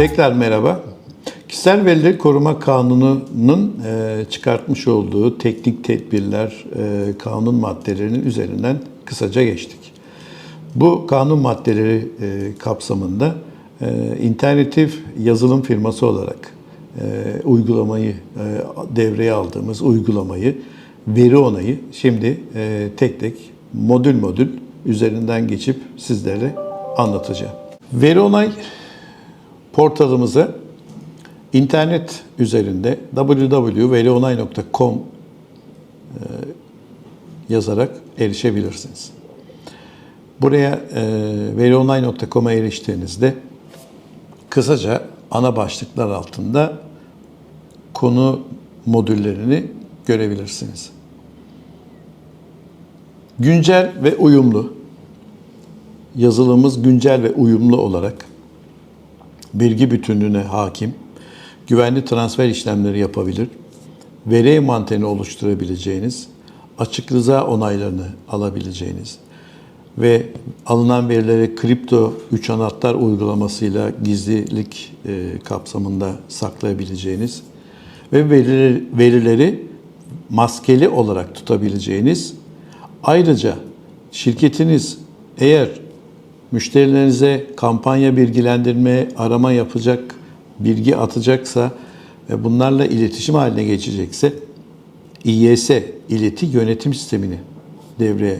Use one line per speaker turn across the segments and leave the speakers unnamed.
Tekrar merhaba. Kişisel Verileri Koruma Kanunu'nun e, çıkartmış olduğu teknik tedbirler, e, kanun maddelerinin üzerinden kısaca geçtik. Bu kanun maddeleri e, kapsamında internetif yazılım firması olarak uygulamayı, devreye aldığımız uygulamayı, veri onayı şimdi tek tek modül modül üzerinden geçip sizlere anlatacağım. Veri onay portalımıza internet üzerinde www.verionay.com e, yazarak erişebilirsiniz. Buraya e, verionay.com'a eriştiğinizde kısaca ana başlıklar altında konu modüllerini görebilirsiniz. Güncel ve uyumlu yazılımımız güncel ve uyumlu olarak bilgi bütünlüğüne hakim, güvenli transfer işlemleri yapabilir, veri envanterini oluşturabileceğiniz, açık rıza onaylarını alabileceğiniz ve alınan verileri kripto 3 anahtar uygulamasıyla gizlilik e, kapsamında saklayabileceğiniz ve verileri, verileri maskeli olarak tutabileceğiniz ayrıca şirketiniz eğer müşterilerinize kampanya bilgilendirme, arama yapacak, bilgi atacaksa ve bunlarla iletişim haline geçecekse İYS, ileti yönetim sistemini devreye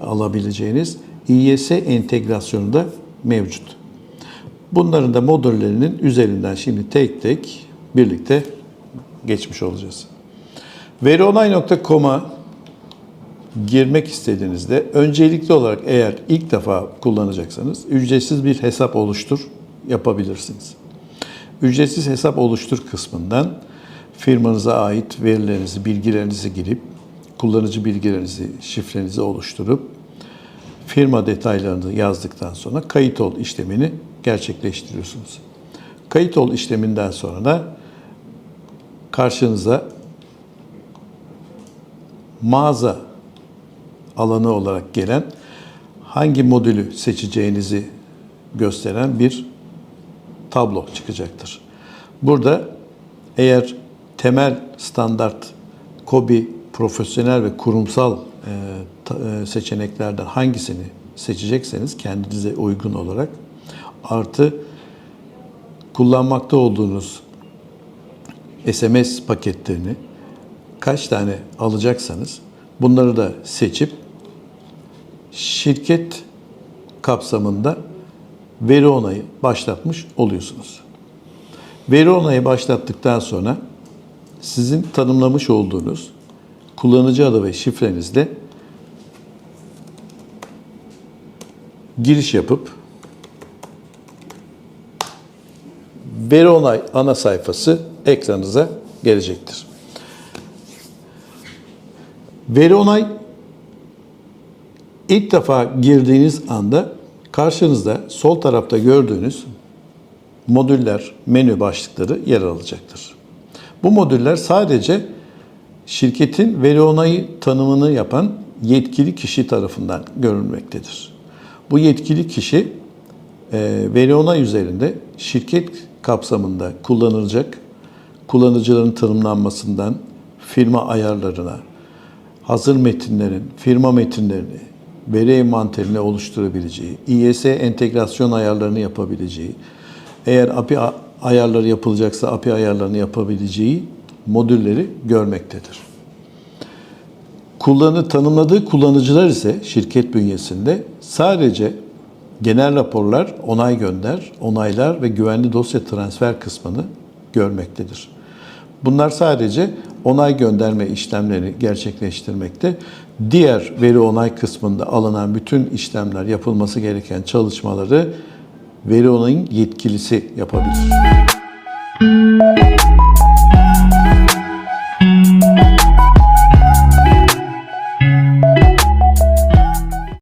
alabileceğiniz İYS entegrasyonu da mevcut. Bunların da modüllerinin üzerinden şimdi tek tek birlikte geçmiş olacağız. Verionay.com'a girmek istediğinizde öncelikli olarak eğer ilk defa kullanacaksanız ücretsiz bir hesap oluştur yapabilirsiniz. Ücretsiz hesap oluştur kısmından firmanıza ait verilerinizi, bilgilerinizi girip kullanıcı bilgilerinizi, şifrenizi oluşturup firma detaylarını yazdıktan sonra kayıt ol işlemini gerçekleştiriyorsunuz. Kayıt ol işleminden sonra da karşınıza mağaza alanı olarak gelen hangi modülü seçeceğinizi gösteren bir tablo çıkacaktır. Burada eğer temel standart KOBİ profesyonel ve kurumsal seçeneklerden hangisini seçecekseniz kendinize uygun olarak artı kullanmakta olduğunuz SMS paketlerini kaç tane alacaksanız bunları da seçip şirket kapsamında veri onayı başlatmış oluyorsunuz. Veri onayı başlattıktan sonra sizin tanımlamış olduğunuz kullanıcı adı ve şifrenizle giriş yapıp veri onay ana sayfası ekranınıza gelecektir. Veri onay ilk defa girdiğiniz anda karşınızda sol tarafta gördüğünüz modüller, menü başlıkları yer alacaktır. Bu modüller sadece şirketin veri onayı tanımını yapan yetkili kişi tarafından görülmektedir. Bu yetkili kişi e, veri onay üzerinde şirket kapsamında kullanılacak kullanıcıların tanımlanmasından firma ayarlarına, hazır metinlerin, firma metinlerini, veri envanterini oluşturabileceği, İYS entegrasyon ayarlarını yapabileceği, eğer API ayarları yapılacaksa API ayarlarını yapabileceği modülleri görmektedir. Kullanı tanımladığı kullanıcılar ise şirket bünyesinde sadece genel raporlar, onay gönder, onaylar ve güvenli dosya transfer kısmını görmektedir. Bunlar sadece onay gönderme işlemlerini gerçekleştirmekte. Diğer veri onay kısmında alınan bütün işlemler, yapılması gereken çalışmaları veri onayın yetkilisi yapabilir.